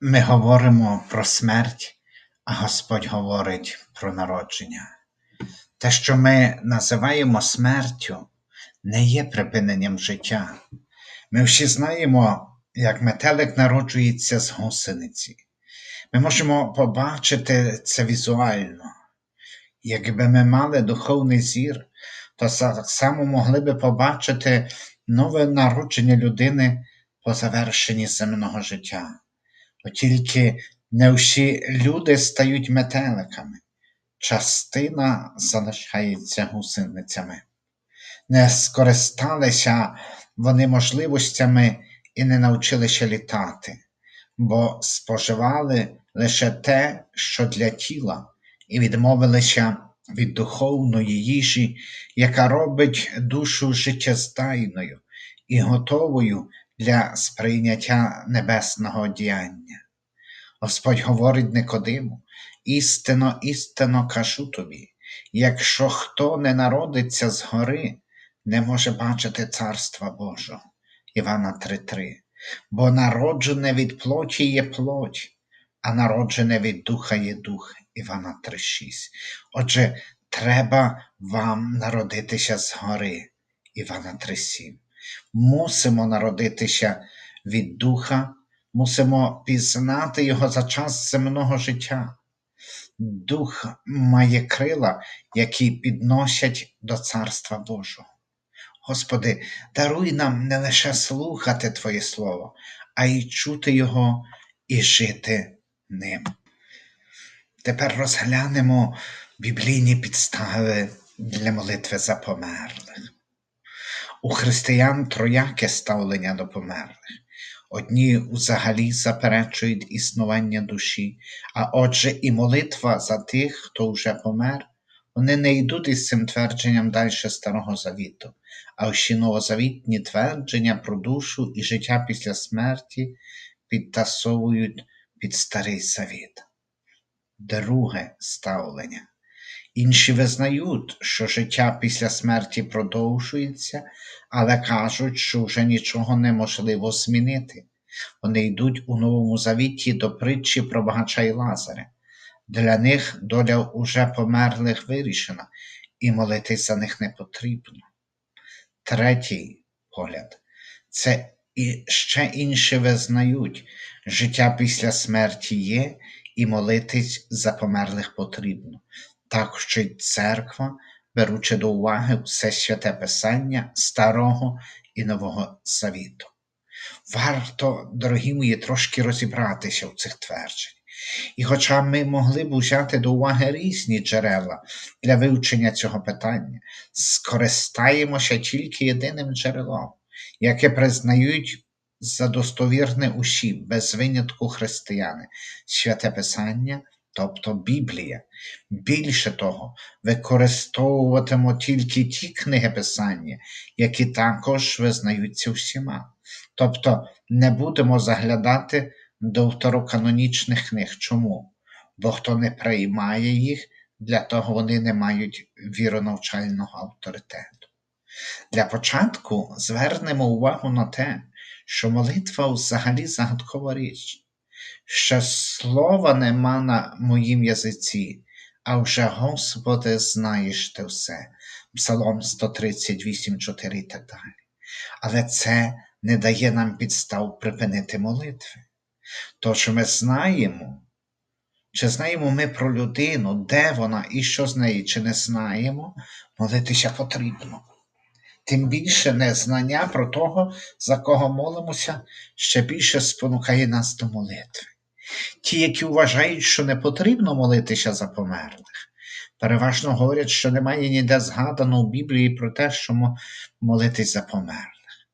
Ми говоримо про смерть, а Господь говорить про народження. Те, що ми називаємо смертю, не є припиненням життя. Ми всі знаємо, як метелик народжується з гусениці. Ми можемо побачити це візуально. Якби ми мали духовний зір, то так само могли би побачити нове народження людини по завершенні земного життя. Тільки не всі люди стають метеликами, частина залишається гусеницями. Не скористалися вони можливостями і не навчилися літати, бо споживали лише те, що для тіла, і відмовилися від духовної їжі, яка робить душу життєздайною і готовою для сприйняття небесного діяння. Господь говорить Никодиму, істинно, істинно кажу тобі, якщо хто не народиться згори, не може бачити Царства Божого. Івана 3:3. Бо народжене від плоті є плоть, а народжене від духа є дух. Івана 3:6. Отже, треба вам народитися згори. Івана 3:7. Мусимо народитися від духа, мусимо пізнати його за час земного життя. Дух має крила, які підносять до Царства Божого. Господи, даруй нам не лише слухати Твоє Слово, а й чути Його і жити ним. Тепер розглянемо біблійні підстави для молитви за померлих. У християн трояке ставлення до померлих. Одні взагалі заперечують існування душі, а отже, і молитва за тих, хто вже помер, вони не йдуть із цим твердженням далі Старого Завіту, а всі новозавітні твердження про душу і життя після смерті підтасовують під Старий Завіт. Друге ставлення. Інші визнають, що життя після смерті продовжується, але кажуть, що вже нічого неможливо змінити. Вони йдуть у Новому Завіті до притчі про багача і Лазаря. Для них доля уже померлих вирішена, і молитись за них не потрібно. Третій погляд це і ще інші визнають, життя після смерті є, і молитись за померлих потрібно. Так вчить церква, беручи до уваги все святе Писання Старого і Нового Завіту. Варто, дорогі мої, трошки розібратися в цих твердженнях. І хоча ми могли б взяти до уваги різні джерела для вивчення цього питання, скористаємося тільки єдиним джерелом, яке признають за достовірне усі, без винятку християни, святе Писання, тобто Біблія. Більше того, використовуватимо тільки ті книги Писання, які також визнаються всіма. Тобто не будемо заглядати до второканонічних книг. Чому? Бо хто не приймає їх, для того вони не мають віронавчального авторитету. Для початку звернемо увагу на те, що молитва взагалі загадкова річ. Ще слова нема на моїм язиці, а вже, Господи, знаєш ти все. Псалом 138, 4 і так далі. Але це не дає нам підстав припинити молитви. Тож ми знаємо, чи знаємо ми про людину, де вона і що з нею, чи не знаємо, молитися потрібно. Тим більше незнання про того, за кого молимося, ще більше спонукає нас до молитви. Ті, які вважають, що не потрібно молитися за померлих, переважно говорять, що немає ніде згадано в Біблії про те, що молитись за померлих.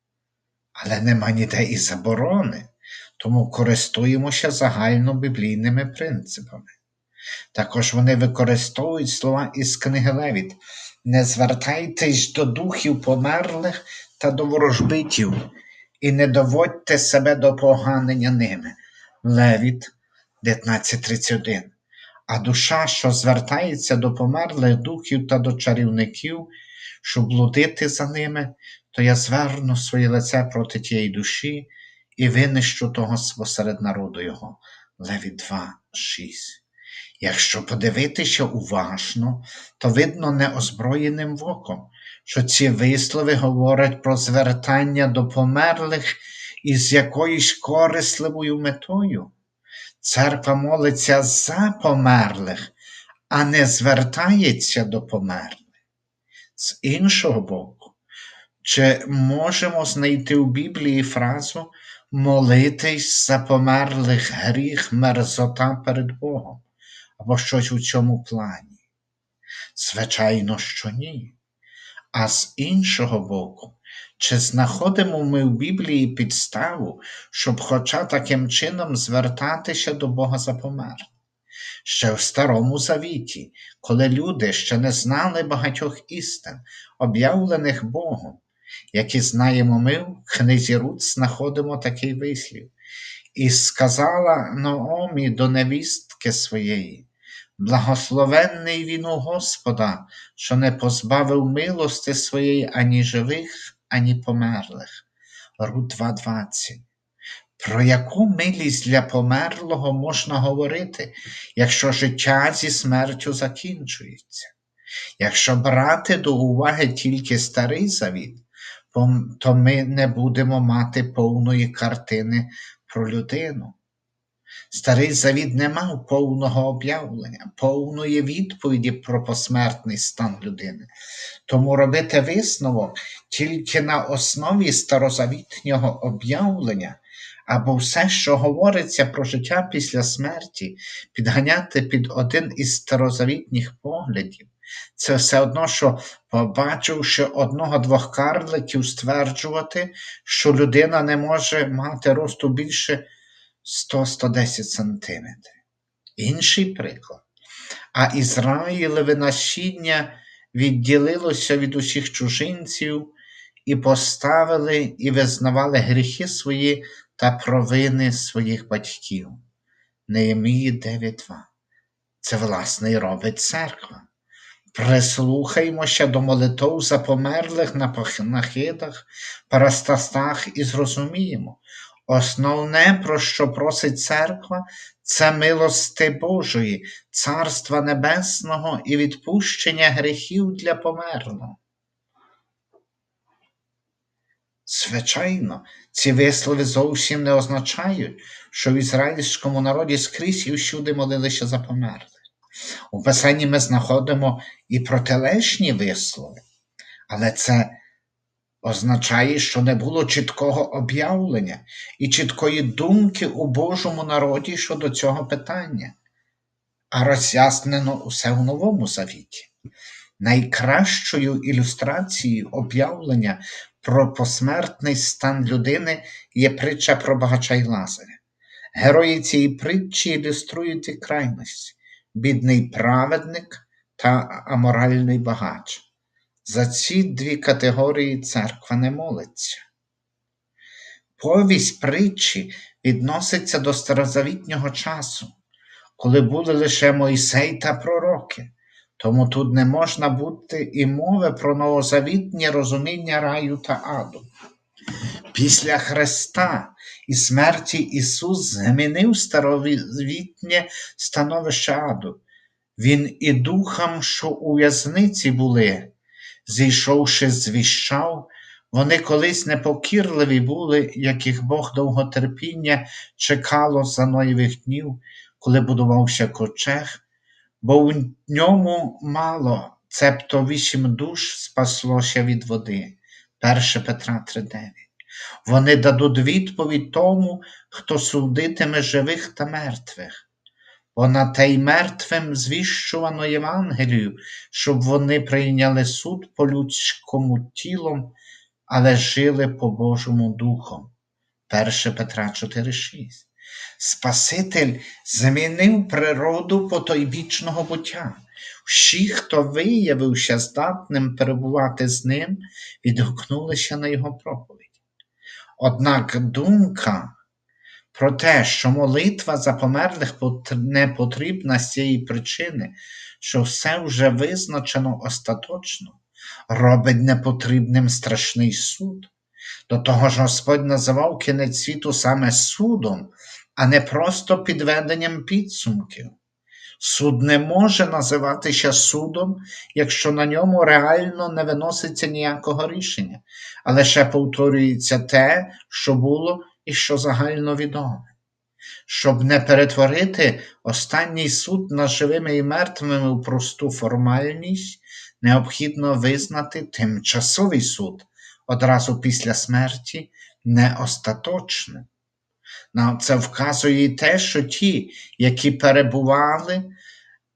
Але нема ніде і заборони, тому користуємося загальнобіблійними принципами. Також вони використовують слова із книги Левіт. Не звертайтесь до духів померлих та до ворожбитів, і не доводьте себе до поганення ними. Левіт 1931. А душа, що звертається до померлих духів та до чарівників, щоб блудити за ними, то я зверну своє лице проти тієї душі і винищу того посеред народу його. Леві 2, 6. Якщо подивитися уважно, то видно неозброєним воком, що ці вислови говорять про звертання до померлих із якоюсь корисливою метою. Церква молиться за померлих, а не звертається до померлих. З іншого боку, чи можемо знайти у Біблії фразу молитись за померлих гріх, мерзота перед Богом або щось у цьому плані? Звичайно, що ні. А з іншого боку, чи знаходимо ми в Біблії підставу, щоб хоча таким чином звертатися до Бога за померлих? Ще в Старому Завіті, коли люди ще не знали багатьох істин, об'явлених Богом, які знаємо ми в книзі Руд знаходимо такий вислів. І сказала Наомі до невістки своєї, благословенний він у Господа, що не позбавив милости своєї ані живих, ані померлих. Руд 2.20. Про яку милість для померлого можна говорити, якщо життя зі смертю закінчується? Якщо брати до уваги тільки старий завіт, то ми не будемо мати повної картини про людину. Старий завіт не мав повного об'явлення, повної відповіді про посмертний стан людини. Тому робити висновок тільки на основі старозавітнього об'явлення або все, що говориться про життя після смерті, підганяти під один із старозавітніх поглядів. Це все одно, що, побачивши одного-двох карликів, стверджувати, що людина не може мати росту більше 100-110 см. Інший приклад. А Ізраїлеве насіння відділилося від усіх чужинців і поставили і визнавали гріхи свої та провини своїх батьків. Неємії 9.2. Це, власне, і робить церква. Прислухаймося до молитов за померлих на пахнахидах, парастастах і зрозуміємо, основне, про що просить церква, це милости Божої, Царства Небесного і відпущення гріхів для померлого. Звичайно, ці вислови зовсім не означають, що в ізраїльському народі скрізь і всюди молилися за померлих. У Писанні ми знаходимо і протилежні вислови, але це означає, що не було чіткого об'явлення і чіткої думки у Божому народі щодо цього питання, а роз'яснено усе в Новому Завіті. Найкращою ілюстрацією об'явлення про посмертний стан людини є притча про багача й Лазаря. Герої цієї притчі ілюструють дві крайності бідний праведник та аморальний багач. За ці дві категорії церква не молиться. Повість притчі відноситься до старозавітнього часу, коли були лише Мойсей та пророки, тому тут не можна бути і мови про новозавітнє розуміння раю та аду. Після Христа і смерті Ісус змінив старовітнє становище аду. Він і духам, що у в'язниці були, зійшовши, звіщав, вони колись непокірливі були, яких Бог довготерпіння чекало за Ноєвих днів, коли будувався кочег, бо в ньому мало, цебто вісім душ спаслося від води. 1 Петра 3,9 вони дадуть відповідь тому, хто судитиме живих та мертвих. Бо на те й мертвим звіщувано Євангелію, щоб вони прийняли суд по людському тілом, але жили по Божому Духом. 1 Петра 4,6 Спаситель змінив природу потойбічного буття. Всі, хто виявився здатним перебувати з ним, відгукнулися на його проповідь. Однак думка про те, що молитва за померлих не потрібна з цієї причини, що все вже визначено остаточно, робить непотрібним страшний суд, До того ж Господь називав кінець світу саме судом, а не просто підведенням підсумків. Суд не може називатися судом, якщо на ньому реально не виноситься ніякого рішення, а лише повторюється те, що було і що загально відоме. Щоб не перетворити останній суд над живими і мертвими у просту формальність, необхідно визнати тимчасовий суд одразу після смерті не остаточним. На це вказує і те, що ті, які перебували,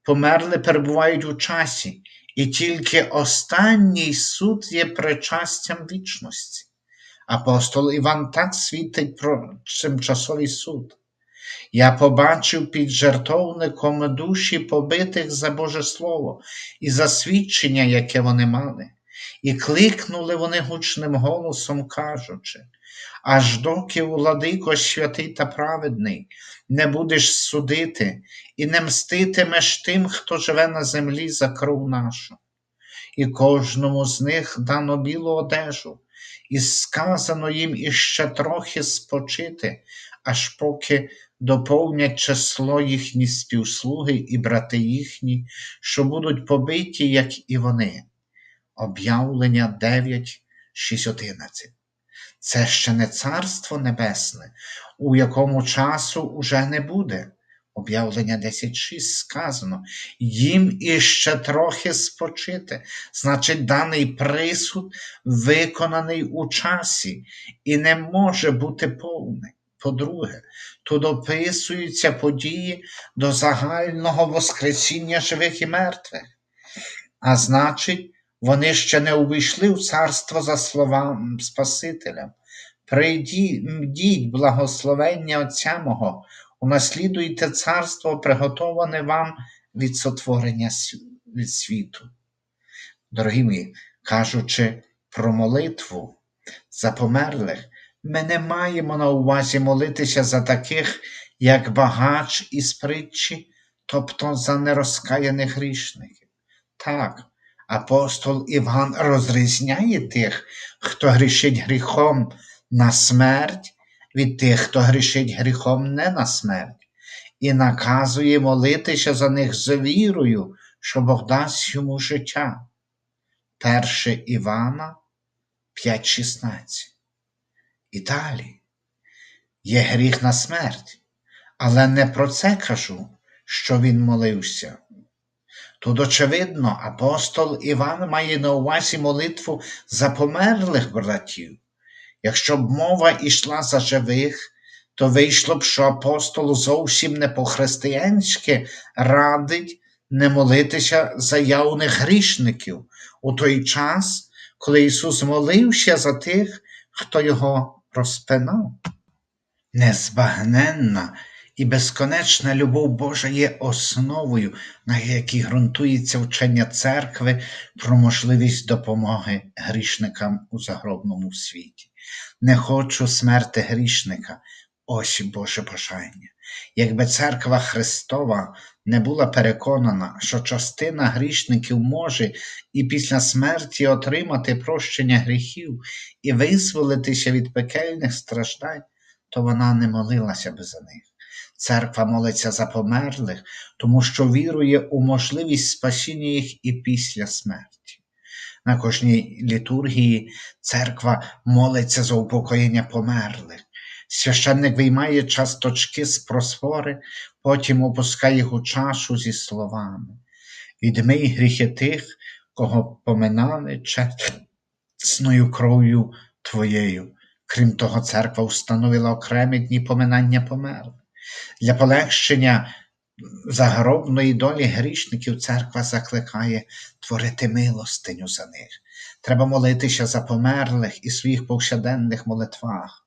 померли, перебувають у часі, і тільки останній суд є причастям вічності. Апостол Іван так світить про тимчасовий суд. Я побачив під жертовником душі побитих за Боже Слово і за свідчення, яке вони мали, і кликнули вони гучним голосом, кажучи, аж доки владико святий та праведний, не будеш судити і не мститимеш тим, хто живе на землі за кров нашу. І кожному з них дано білу одежу, і сказано їм іще трохи спочити, аж поки доповнять число їхні співслуги і брати їхні, що будуть побиті, як і вони. Об'явлення 9, 6, 11. Це ще не царство небесне, у якому часу уже не буде. Об'явлення 10.6 сказано, їм іще трохи спочити, значить, даний присуд виконаний у часі і не може бути повний. По-друге, тут описуються події до загального Воскресіння живих і мертвих, а значить, вони ще не увійшли в царство за словам Спасителя. Прийдіть благословення Отця мого, унаслідуйте царство, приготоване вам від сотворення від світу. Дорогі мої, кажучи про молитву за померлих, ми не маємо на увазі молитися за таких, як багач із притчі, тобто за нерозкаяних грішників. Так, апостол Іван розрізняє тих, хто грішить гріхом на смерть, від тих, хто грішить гріхом не на смерть, і наказує молитися за них з вірою, що Бог дасть йому життя. 1 Івана 5,16 і далі. Є гріх на смерть, але не про це кажу, що він молився. Тут, очевидно, апостол Іван має на увазі молитву за померлих братів. Якщо б мова йшла за живих, то вийшло б, що апостол зовсім не по-християнськи радить не молитися за явних грішників у той час, коли Ісус молився за тих, хто його розпинав. Незбагненна і безконечна любов Божа є основою, на якій ґрунтується вчення церкви про можливість допомоги грішникам у загробному світі. Не хочу смерти грішника, ось Боже бажання. Якби церква Христова не була переконана, що частина грішників може і після смерті отримати прощення гріхів і визволитися від пекельних страждань, то вона не молилася би за них. Церква молиться за померлих, тому що вірує у можливість спасіння їх і після смерті. На кожній літургії церква молиться за упокоєння померлих. Священник виймає часточки з просфори, потім опускає їх у чашу зі словами. Відмий гріхи тих, кого поминали чесною кров'ю Твоєю. Крім того, церква встановила окремі дні поминання померлих. Для полегшення загробної долі грішників церква закликає творити милостиню за них. Треба молитися за померлих і своїх повсяденних молитвах.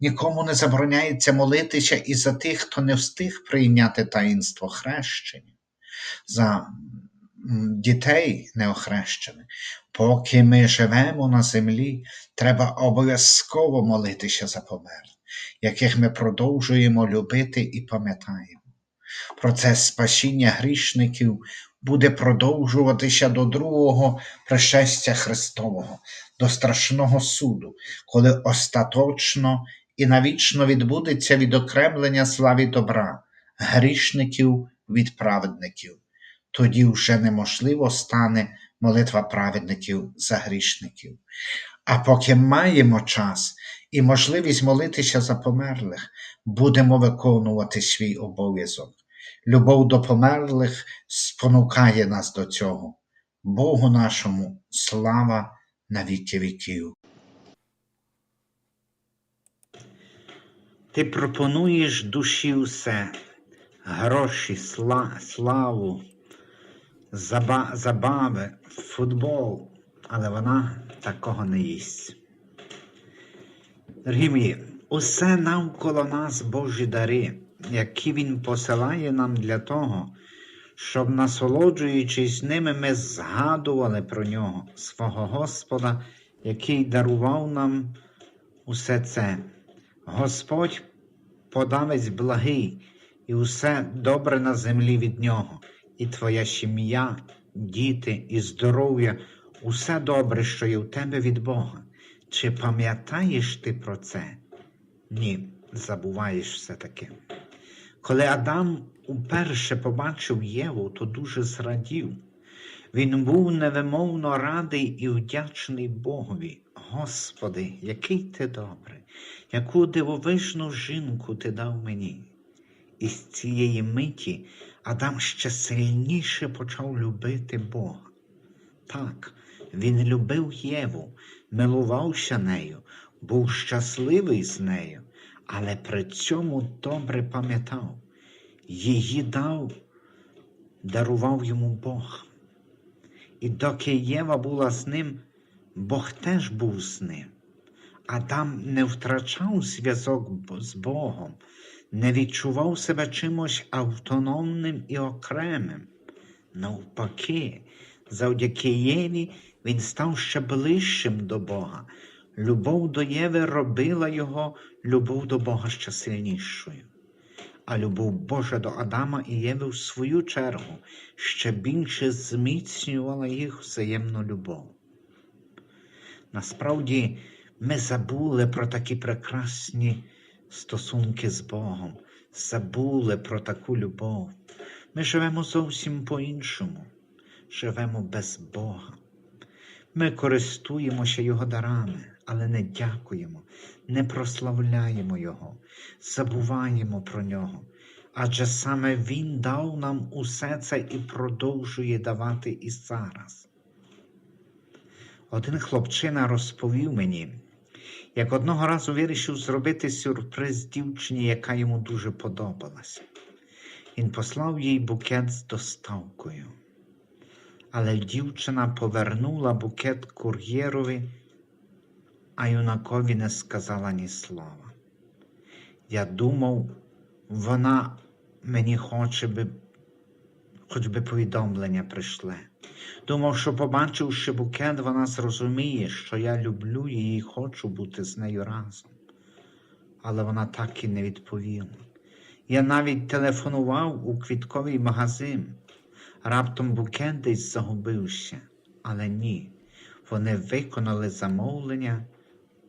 Нікому не забороняється молитися і за тих, хто не встиг прийняти таїнство хрещення, за дітей неохрещених. Поки ми живемо на землі, треба обов'язково молитися за померлих, яких ми продовжуємо любити і пам'ятаємо. Процес спасіння грішників буде продовжуватися до другого пришестя Христового, до страшного суду, коли остаточно і навічно відбудеться відокремлення слави добра, грішників від праведників. Тоді вже неможливо стане молитва праведників за грішників. А поки маємо час і можливість молитися за померлих, будемо виконувати свій обов'язок. Любов до померлих спонукає нас до цього. Богу нашому слава на віки віків. Ти пропонуєш душі все, гроші, сла, славу, заба, забави, футбол, але вона такого не їсть. Дорогі мої, усе навколо нас Божі дари, які Він посилає нам для того, щоб, насолоджуючись ними, ми згадували про нього, свого Господа, який дарував нам усе це. Господь подавець благий, і усе добре на землі від нього, і твоя сім'я, діти і здоров'я, усе добре, що є в тебе від Бога. Чи пам'ятаєш ти про це? Ні, забуваєш все таки. Коли Адам уперше побачив Єву, то дуже зрадів. Він був невимовно радий і вдячний Богові. Господи, який ти добрий, яку дивовижну жінку ти дав мені. І з цієї миті Адам ще сильніше почав любити Бога. Так, він любив Єву, милувався нею, був щасливий з нею, але при цьому добре пам'ятав, її дав, дарував йому Бог. І доки Єва була з ним, Бог теж був з ним. Адам не втрачав зв'язок з Богом, не відчував себе чимось автономним і окремим. Навпаки, завдяки Єві він став ще ближчим до Бога. Любов до Єви робила його любов до Бога ще сильнішою. А любов Божа до Адама і Єви в свою чергу ще більше зміцнювала їх взаємну любов. Насправді, ми забули про такі прекрасні стосунки з Богом, забули про таку любов. Ми живемо зовсім по-іншому, живемо без Бога. Ми користуємося Його дарами, але не дякуємо, не прославляємо Його, забуваємо про нього. Адже саме Він дав нам усе це і продовжує давати і зараз. Один хлопчина розповів мені, як одного разу вирішив зробити сюрприз дівчині, яка йому дуже подобалася. Він послав їй букет з доставкою. Але дівчина повернула букет кур'єрові, а юнакові не сказала ні слова. Я думав, вона мені хоче би, хоч би повідомлення прийшле. Думав, що, побачивши букет, вона зрозуміє, що я люблю її і хочу бути з нею разом. Але вона так і не відповіла. Я навіть телефонував у квітковий магазин. Раптом букет десь загубився, але ні. Вони виконали замовлення,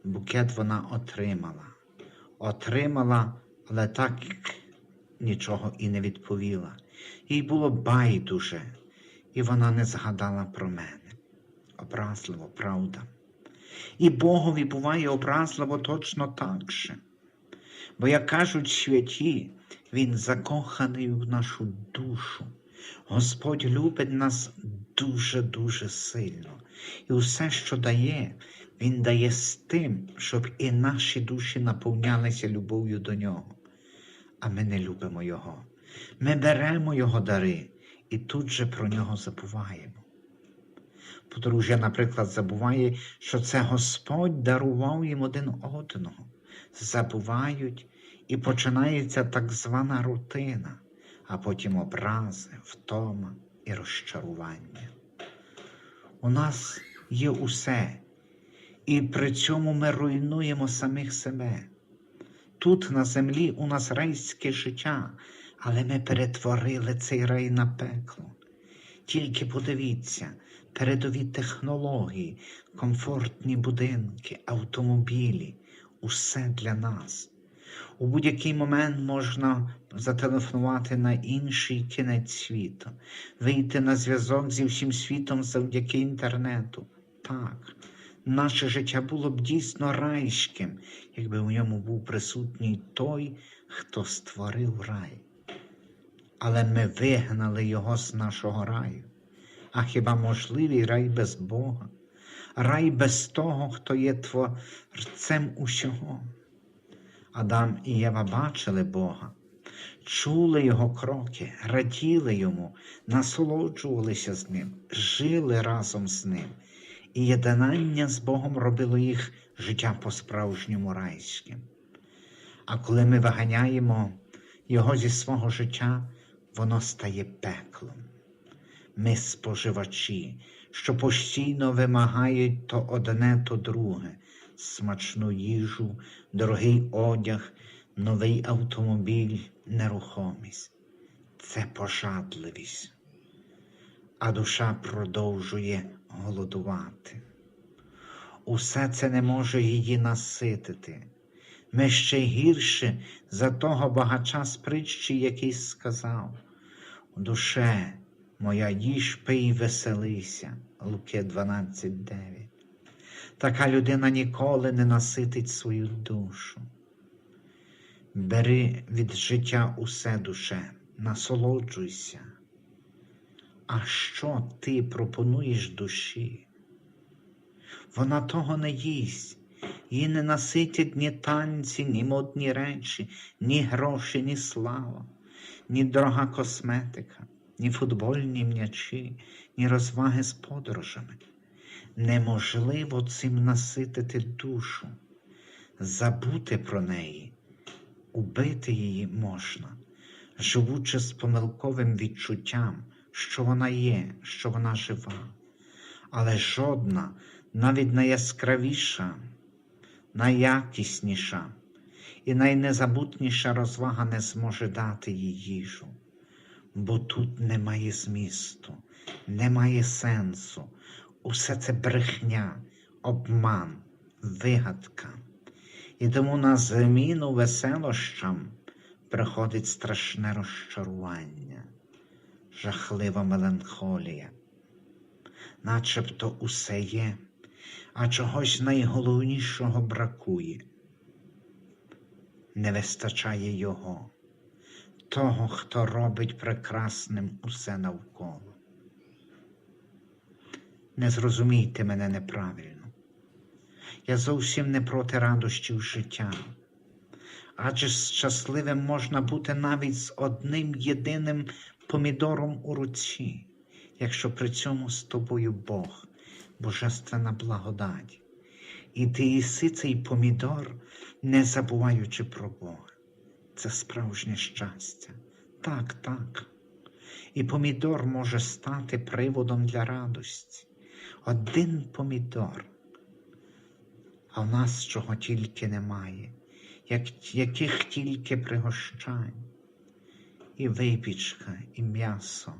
букет вона отримала. Отримала, але так нічого і не відповіла. Їй було байдуже, і вона не згадала про мене. Образливо, правда. І Богові буває образливо точно так же. Бо, як кажуть святі, Він закоханий в нашу душу. Господь любить нас дуже-дуже сильно. І все, що дає, Він дає з тим, щоб і наші душі наповнялися любов'ю до нього. А ми не любимо Його. Ми беремо Його дари і тут же про нього забуваємо. Подружжя, наприклад, забуває, що це Господь дарував їм один одного. Забувають і починається так звана рутина, а потім образи, втома і розчарування. У нас є усе, і при цьому ми руйнуємо самих себе. Тут на землі у нас райське життя, але ми перетворили цей рай на пекло. Тільки подивіться, передові технології, комфортні будинки, автомобілі усе для нас. У будь-який момент можна зателефонувати на інший кінець світу, вийти на зв'язок зі всім світом завдяки інтернету. Так, наше життя було б дійсно райським, якби у ньому був присутній той, хто створив рай. Але ми вигнали його з нашого раю. А хіба можливий рай без Бога? Рай без того, хто є творцем усього. Адам і Єва бачили Бога, чули Його кроки, раділи йому, насолоджувалися з ним, жили разом з ним, і єднання з Богом робило їх життя по-справжньому райським. А коли ми виганяємо Його зі свого життя, воно стає пеклом. Ми споживачі, що постійно вимагають то одне, то друге, смачну їжу, дорогий одяг, новий автомобіль, нерухомість. Це пожадливість, а душа продовжує голодувати. Усе це не може її наситити. Ми ще гірше за того багача з притчі, який сказав Душе, моя їж пий і веселися. Луки 12.9. Така людина ніколи не наситить свою душу. Бери від життя усе душе, насолоджуйся. А що ти пропонуєш душі? Вона того не їсть, її не наситять ні танці, ні модні речі, ні гроші, ні слава, ні дорога косметика, ні футбольні м'ячі, ні розваги з подорожами. Неможливо цим наситити душу, забути про неї, убити її можна, живучи з помилковим відчуттям, що вона є, що вона жива. Але жодна, навіть найяскравіша, найякісніша і найнезабутніша розвага не зможе дати їй їжу, бо тут немає змісту, немає сенсу. Усе це брехня, обман, вигадка. І тому на зміну веселощам приходить страшне розчарування, жахлива меланхолія. Начебто усе є, а чогось найголовнішого бракує. Не вистачає його, того, хто робить прекрасним усе навколо. Не зрозумійте мене неправильно. Я зовсім не проти радощів життя. Адже щасливим можна бути навіть з одним єдиним помідором у руці, якщо при цьому з тобою Бог, божественна благодать. І ти їси цей помідор, не забуваючи про Бога. Це справжнє щастя. Так, так. І помідор може стати приводом для радості. Один помідор. А в нас чого тільки немає, як, яких тільки пригощань, і випічка, і м'ясо,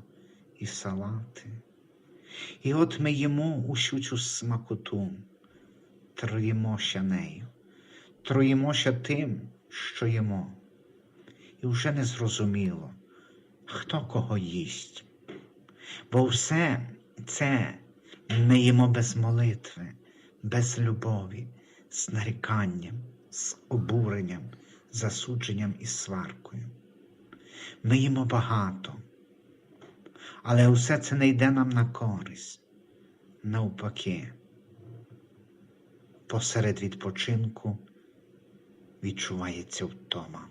і салати. І от ми їмо цю смакоту, троїмося нею, троїмося тим, що їмо. І вже не зрозуміло, хто кого їсть. Бо все це ми їмо без молитви, без любові, з наріканням, з обуренням, засудженням і сваркою. Ми їмо багато, але усе це не йде нам на користь. Навпаки, посеред відпочинку відчувається втома.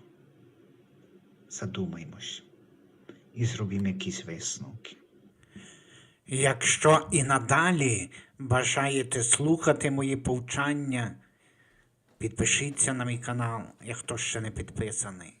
Задумаймось і зробімо якісь висновки. Якщо і надалі бажаєте слухати мої повчання, підпишіться на мій канал, як хто ще не підписаний.